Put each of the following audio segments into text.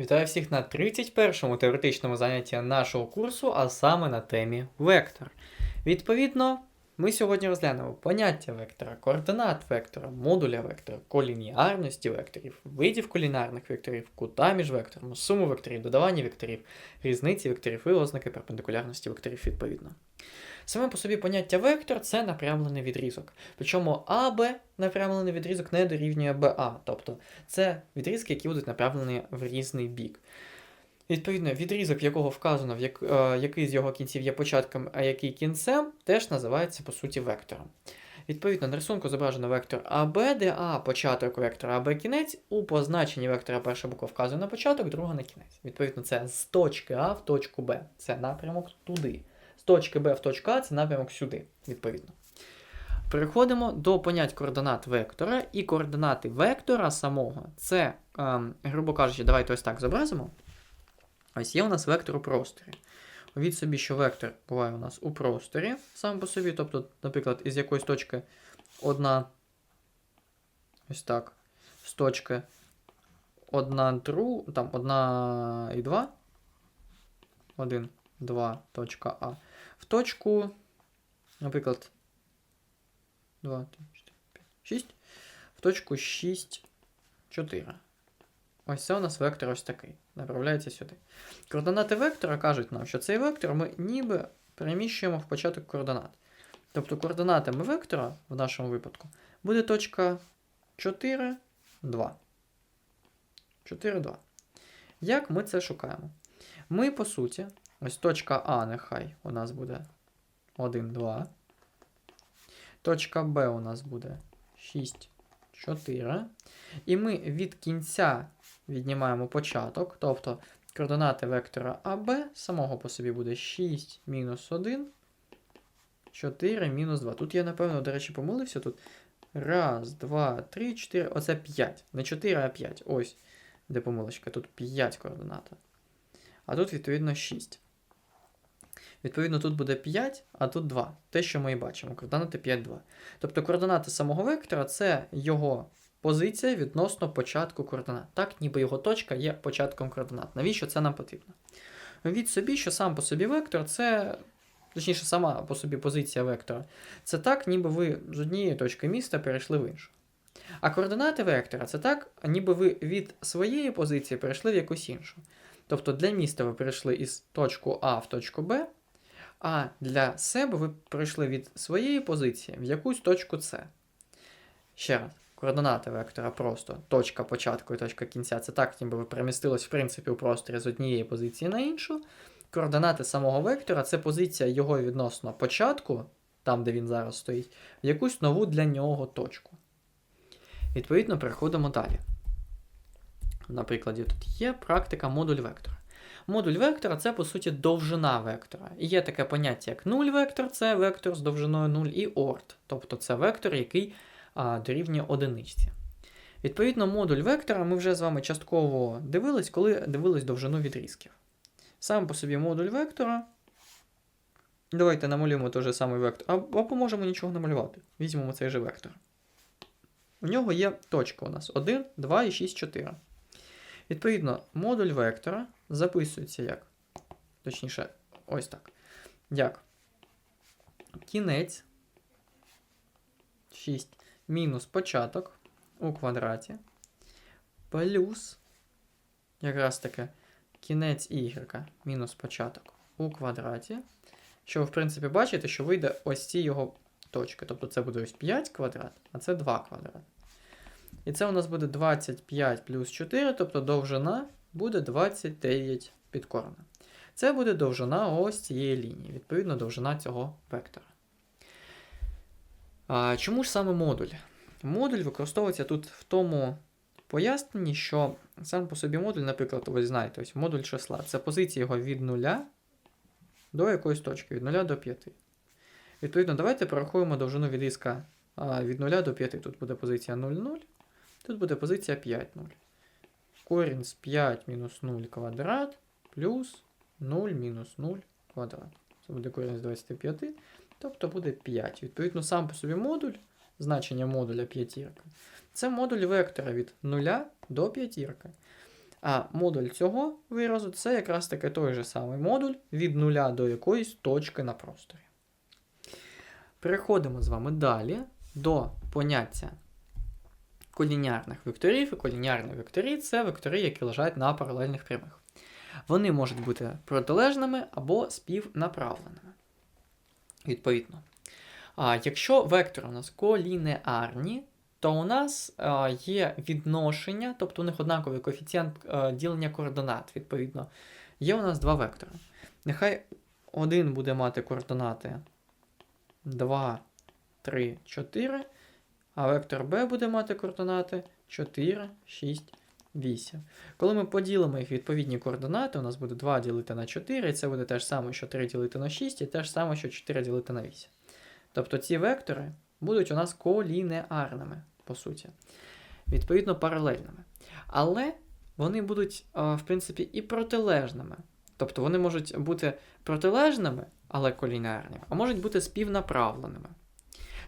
Вітаю всіх на 31-му теоретичному занятті нашого курсу, а саме на темі вектор. Відповідно, ми сьогодні розглянемо поняття вектора, координат вектора, модуля вектора, колініарності векторів, видів колінарних векторів, кута між векторами, суму векторів, додавання векторів, різниці векторів і ознаки перпендикулярності векторів відповідно. Саме по собі поняття вектор це напрямлений відрізок. Причому АБ напрямлений відрізок не дорівнює БА, тобто це відрізки, які будуть направлені в різний бік. Відповідно, відрізок, якого вказано, в як, е, який з його кінців є початком, а який кінцем, теж називається по суті вектором. Відповідно, на рисунку зображено вектор АБ, де А початок вектора, а Б кінець. У позначенні вектора перша буква вказує на початок, друга на кінець. Відповідно, це з точки А в точку Б. Це напрямок туди. З точки Б в точку А це напрямок сюди, відповідно. Переходимо до понять координат вектора, і координати вектора самого це, ем, грубо кажучи, давайте ось так зобразимо. Ось є у нас вектор у просторі. Уявіть собі, що вектор буває у нас у просторі сам по собі, тобто, наприклад, із якоїсь точки одна, ось так, з точки одна дру, там одна і два, один, два, точка А. В точку, наприклад, 2, 3, 4, 5, 6. В точку 6, 4. Ось це у нас вектор ось такий. Направляється сюди. Координати вектора кажуть нам, що цей вектор ми ніби переміщуємо в початок координат. Тобто координатами вектора в нашому випадку буде точка 4, 2. 4, 2. Як ми це шукаємо? Ми, по суті, ось точка А, нехай у нас буде 1, 2. Точка Б у нас буде 6, 4. І ми від кінця віднімаємо початок, тобто координати вектора АБ самого по собі буде 6 мінус 1, 4 мінус 2. Тут я, напевно, до речі, помилився. Тут раз, два, три, 4. Оце 5. Не 4, а 5. Ось, де помилочка. Тут 5 координат. А тут, відповідно, 6. Відповідно, тут буде 5, а тут 2. Те, що ми і бачимо. Координати 5, 2. Тобто координати самого вектора це його позиція відносно початку координат. Так, ніби його точка є початком координат. Навіщо це нам потрібно? Від собі, що сам по собі вектор, це, точніше, сама по собі позиція вектора. Це так, ніби ви з однієї точки міста перейшли в іншу. А координати вектора це так, ніби ви від своєї позиції перейшли в якусь іншу. Тобто для міста ви перейшли із точку А в точку Б, а для себе ви перейшли від своєї позиції в якусь точку С. Ще раз, координати вектора просто точка початку і точка кінця. Це так, ніби ви перемістились, в принципі, у просторі з однієї позиції на іншу. Координати самого вектора це позиція його відносно початку, там, де він зараз стоїть, в якусь нову для нього точку. Відповідно, переходимо далі. На прикладі тут є практика модуль вектора. Модуль вектора це, по суті, довжина вектора. І є таке поняття, як нуль вектор, це вектор з довжиною 0, і орд, тобто це вектор, який дорівнює одиничці. Відповідно, модуль вектора ми вже з вами частково дивились, коли дивились довжину відрізків. Сам по собі модуль вектора. Давайте намалюємо той же самий вектор. Або поможемо нічого намалювати. Візьмемо цей же вектор. У нього є точка у нас 1, 2 і 6, 4. Відповідно, модуль вектора записується як. Точніше, ось так. Як кінець 6 мінус початок у квадраті. Плюс якраз таки кінець y мінус початок у квадраті. Що ви, в принципі, бачите, що вийде ось ці його точки. Тобто це буде ось 5 квадрат, а це 2 квадрат. І це у нас буде 25 плюс 4, тобто довжина буде 29 підкорена. Це буде довжина ось цієї лінії, відповідно, довжина цього вектора. А, Чому ж саме модуль? Модуль використовується тут в тому поясненні, що сам по собі модуль, наприклад, ви знаєте, ось модуль числа це позиція його від 0 до якоїсь точки, від 0 до 5. Відповідно, давайте порахуємо довжину відрізка від 0 до 5. Тут буде позиція 0, 0. Тут буде позиція 5, 0. Корінь з 5 мінус 0 квадрат плюс 0 мінус 0 квадрат. Це буде корінь з 25, тобто буде 5. Відповідно, сам по собі модуль, значення модуля п'ятірка, це модуль вектора від 0 до п'ятірки. А модуль цього виразу це якраз таки той же самий модуль від нуля до якоїсь точки на просторі. Переходимо з вами далі до поняття колінярних векторів. І колінярні векторі це вектори, які лежать на паралельних прямих. Вони можуть бути протилежними або співнаправленими. Відповідно. А якщо вектори у нас колінеарні, то у нас а, є відношення, тобто у них однаковий коефіцієнт а, ділення координат. Відповідно, є у нас два вектори. Нехай один буде мати координати 2, 3, 4, а вектор b буде мати координати 4, 6, 8. Коли ми поділимо їх відповідні координати, у нас буде 2 ділити на 4, і це буде те ж саме, що 3 ділити на 6, і те ж саме, що 4 ділити на 8. Тобто ці вектори будуть у нас колінеарними, по суті. Відповідно, паралельними. Але вони будуть, в принципі, і протилежними. Тобто вони можуть бути протилежними, але колінеарними, а можуть бути співнаправленими.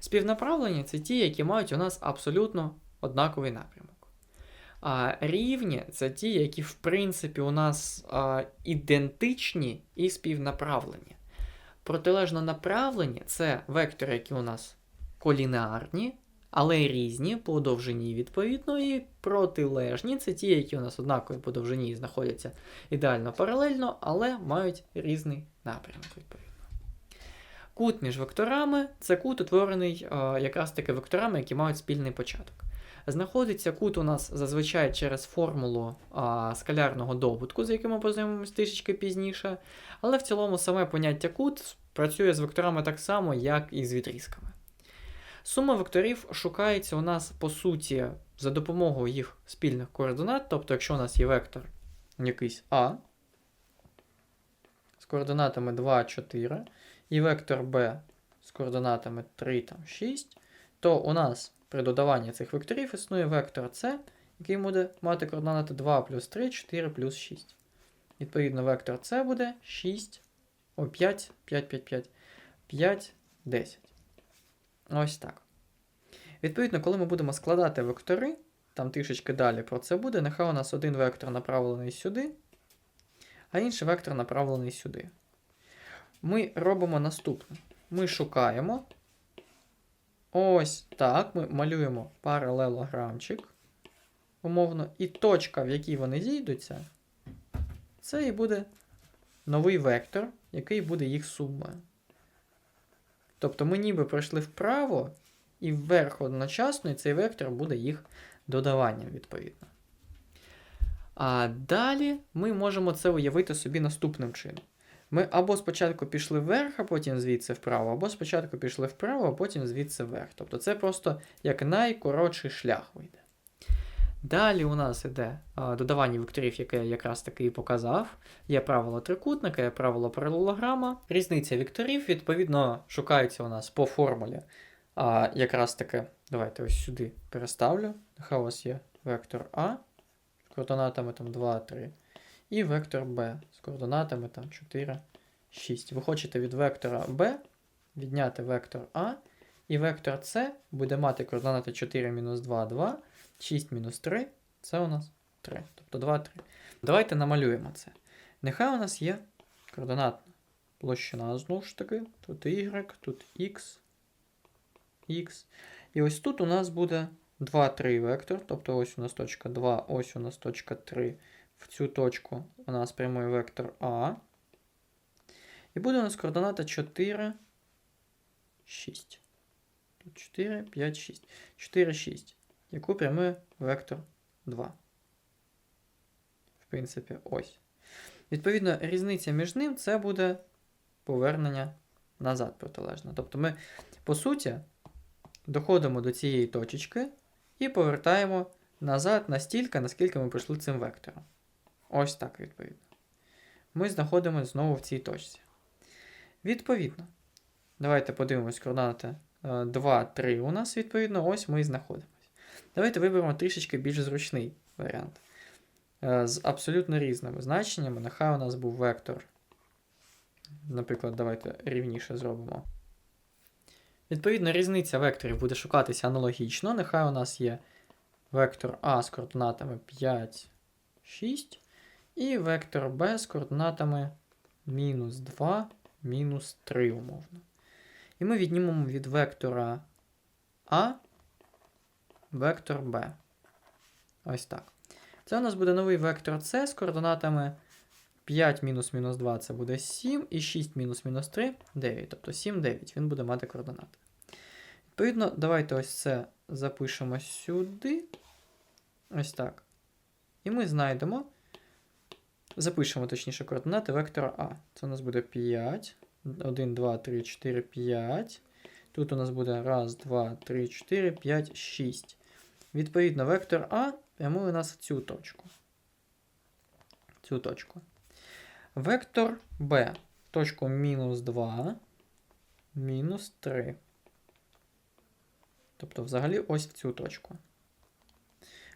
Співнаправлені це ті, які мають у нас абсолютно однаковий напрямок. А рівні це ті, які, в принципі, у нас а, ідентичні і співнаправлені. Протилежно направлені це вектори, які у нас колінеарні, але різні по довжині, відповідно, і протилежні це ті, які у нас однакові по довжині знаходяться ідеально паралельно, але мають різний напрямок, відповідно. Кут між векторами це кут, утворений е, якраз таки векторами, які мають спільний початок. Знаходиться кут у нас зазвичай через формулу а, скалярного добутку, з яким ми познайомимось трішечки пізніше. Але в цілому саме поняття кут працює з векторами так само, як і з відрізками. Сума векторів шукається у нас по суті за допомогою їх спільних координат. Тобто, якщо у нас є вектор якийсь А з координатами 2, 4, і вектор b з координатами 3, там, 6, то у нас при додаванні цих векторів існує вектор c, який буде мати координати 2 плюс 3, 4 плюс 6. Відповідно, вектор c буде 6, о, 5, 5, 5, 5, 5, 10. Ось так. Відповідно, коли ми будемо складати вектори, там трішечки далі про це буде, нехай у нас один вектор направлений сюди, а інший вектор направлений сюди. Ми робимо наступне. Ми шукаємо. Ось так. Ми малюємо паралелограмчик. Умовно. І точка, в якій вони зійдуться, це і буде новий вектор, який буде їх сумою. Тобто ми ніби пройшли вправо і вверх одночасно, і цей вектор буде їх додаванням, відповідно. А далі ми можемо це уявити собі наступним чином. Ми або спочатку пішли вверх, а потім звідси вправо, або спочатку пішли вправо, а потім звідси вверх. Тобто це просто як найкоротший шлях вийде. Далі у нас йде додавання векторів, яке я якраз таки і показав. Є правило трикутника, є правило паралелограма. Різниця векторів, відповідно, шукається у нас по формулі. А, Якраз таки, давайте ось сюди переставлю. Нехай у вас є вектор А координатами там 2, 3. І вектор b з координатами там 4, 6. Ви хочете від вектора b відняти вектор А, і вектор С буде мати координати 4 мінус 2, 2, 6 мінус 3, це у нас 3. Тобто 2, 3. Давайте намалюємо це. Нехай у нас є координатна площина, знову ж таки, тут y, тут x, x. І ось тут у нас буде 2, 3 вектор, тобто ось у нас точка 2, ось у нас точка 3 в цю точку у нас прямий вектор А. І буде у нас координата 4, 6. Тут 4, 5, 6. 4, 6. Яку прямує вектор 2. В принципі, ось. Відповідно, різниця між ним це буде повернення назад протилежно. Тобто ми, по суті, доходимо до цієї точечки і повертаємо назад настільки, наскільки ми пройшли цим вектором. Ось так, відповідно. Ми знаходимося знову в цій точці. Відповідно, давайте подивимось координати 2, 3 у нас, відповідно, ось ми і знаходимося. Давайте виберемо трішечки більш зручний варіант. Е, З абсолютно різними значеннями. Нехай у нас був вектор. Наприклад, давайте рівніше зробимо. Відповідно, різниця векторів буде шукатися аналогічно. Нехай у нас є вектор А з координатами 5, 6. І вектор b з координатами мінус 2, мінус 3 умовно. І ми віднімемо від вектора А вектор b. Ось так. Це у нас буде новий вектор С з координатами 5 мінус мінус 2 це буде 7, і 6 мінус мінус 3 9. Тобто 7, 9. Він буде мати координати. Відповідно, давайте ось це запишемо сюди. Ось так. І ми знайдемо. Запишемо, точніше, координати вектора А. Це у нас буде 5. 1, 2, 3, 4, 5. Тут у нас буде 1, 2, 3, 4, 5, 6. Відповідно, вектор А прямує у нас в цю точку. Цю точку. Вектор Б. Точку мінус 2, мінус 3. Тобто, взагалі, ось в цю точку.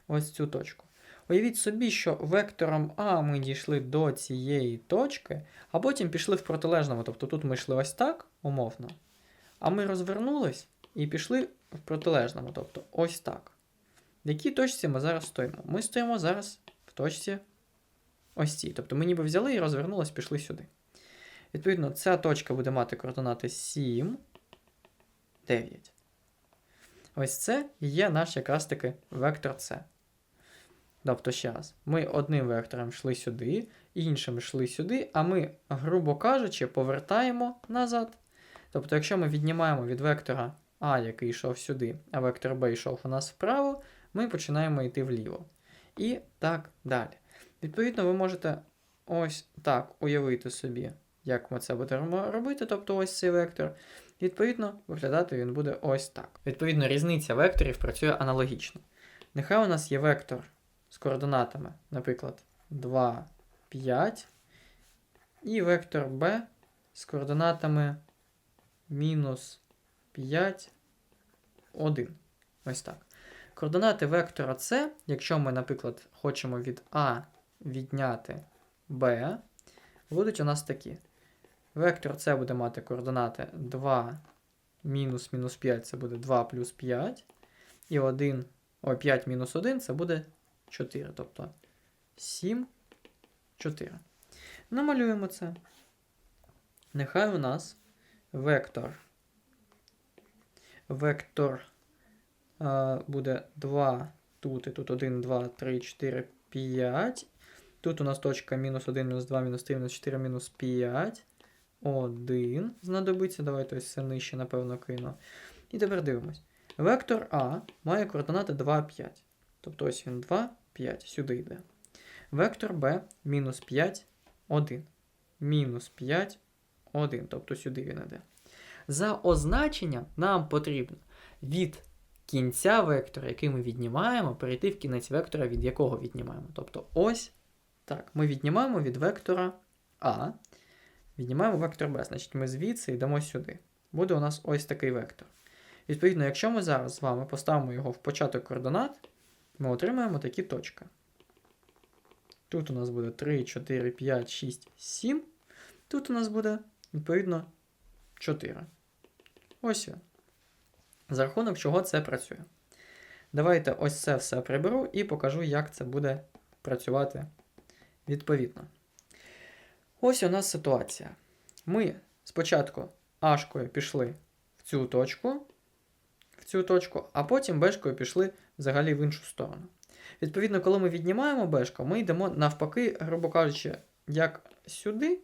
Ось в цю точку. Уявіть собі, що вектором А ми дійшли до цієї точки, а потім пішли в протилежному. Тобто тут ми йшли ось так, умовно. А ми розвернулись і пішли в протилежному, тобто ось так. В якій точці ми зараз стоїмо? Ми стоїмо зараз в точці ось цій. Тобто ми ніби взяли і розвернулись, пішли сюди. Відповідно, ця точка буде мати координати 7, 9. Ось це є наш якраз таки вектор С. Тобто, ще раз, ми одним вектором йшли сюди, іншим йшли сюди, а ми, грубо кажучи, повертаємо назад. Тобто, якщо ми віднімаємо від вектора А, який йшов сюди, а вектор Б йшов у нас вправо, ми починаємо йти вліво. І так далі. Відповідно, ви можете ось так уявити собі, як ми це будемо робити, тобто ось цей вектор. Відповідно, виглядати він буде ось так. Відповідно, різниця векторів працює аналогічно. Нехай у нас є вектор з координатами, наприклад, 2, 5, і вектор b з координатами мінус 5, 1. Ось так. Координати вектора С, якщо ми, наприклад, хочемо від А відняти b, будуть у нас такі. Вектор С буде мати координати 2 мінус мінус 5 це буде 2 плюс 5. І 1, о, 5 мінус 1 це буде 4. Тобто 7, 4. Намалюємо це. Нехай у нас вектор. Вектор а, буде 2 тут, і тут 1, 2, 3, 4, 5. Тут у нас точка мінус 1, мінус 2, мінус 3, мінус 4, мінус 5. 1 знадобиться. Давайте ось це нижче, напевно, кину. І тепер дивимось. Вектор А має координати 2, 5. Тобто ось він 2, 5, сюди йде. Вектор Б мінус 5, 1. Мінус 5, 1. Тобто сюди він йде. За означенням нам потрібно від кінця вектора, який ми віднімаємо, перейти в кінець вектора, від якого віднімаємо. Тобто ось так. Ми віднімаємо від вектора А. Віднімаємо вектор b, значить ми звідси йдемо сюди. Буде у нас ось такий вектор. Відповідно, якщо ми зараз з вами поставимо його в початок координат, ми отримаємо такі точки. Тут у нас буде 3, 4, 5, 6, 7. Тут у нас буде, відповідно, 4. Ось. За рахунок чого це працює. Давайте ось це все приберу і покажу, як це буде працювати відповідно. Ось у нас ситуація. Ми спочатку Ашкою пішли в цю точку, в цю точку, а потім Бешкою пішли взагалі в іншу сторону. Відповідно, коли ми віднімаємо Бешку, ми йдемо навпаки, грубо кажучи, як сюди,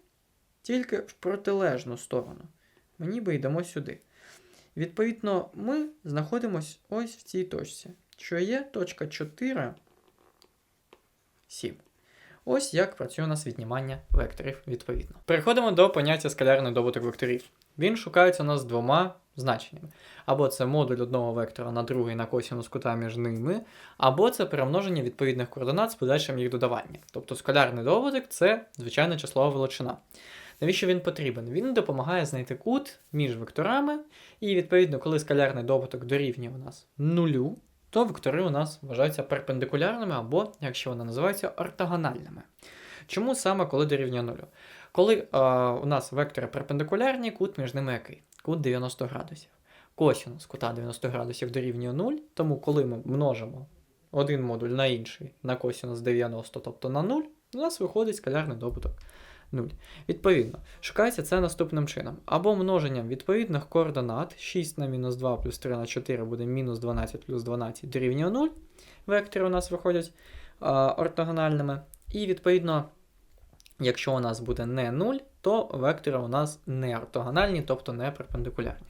тільки в протилежну сторону. Ми ніби йдемо сюди. Відповідно, ми знаходимося ось в цій точці, що є точка 4, 7. Ось як працює у нас віднімання векторів відповідно. Переходимо до поняття скалярний добуток векторів. Він шукається у нас двома значеннями. Або це модуль одного вектора на другий на косінус кута між ними, або це перемноження відповідних координат з подальшим їх додаванням. Тобто скалярний добуток це звичайна числова величина. Навіщо він потрібен? Він допомагає знайти кут між векторами, і відповідно, коли скалярний добуток дорівнює у нас нулю, то вектори у нас вважаються перпендикулярними або, якщо вони називаються, ортогональними. Чому саме коли дорівнює нулю? Коли е, у нас вектори перпендикулярні, кут між ними який? Кут 90 градусів. Косінус кута 90 градусів дорівнює 0, тому коли ми множимо один модуль на інший на косінус 90, тобто на 0, у нас виходить скалярний добуток 0. Відповідно, шукається це наступним чином. Або множенням відповідних координат 6 на мінус 2 плюс 3 на 4 буде мінус 12 плюс 12 дорівнює 0. Вектори у нас виходять а, ортогональними. І відповідно, якщо у нас буде не 0, то вектори у нас не ортогональні, тобто не перпендикулярні.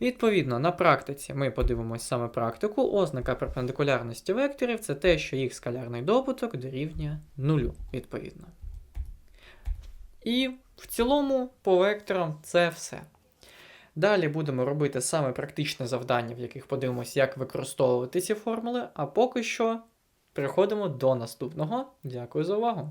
Відповідно, на практиці ми подивимося саме практику. Ознака перпендикулярності векторів це те, що їх скалярний добуток дорівнює нулю, відповідно. І в цілому по векторам це все. Далі будемо робити саме практичне завдання, в яких подивимося, як використовувати ці формули. А поки що переходимо до наступного. Дякую за увагу!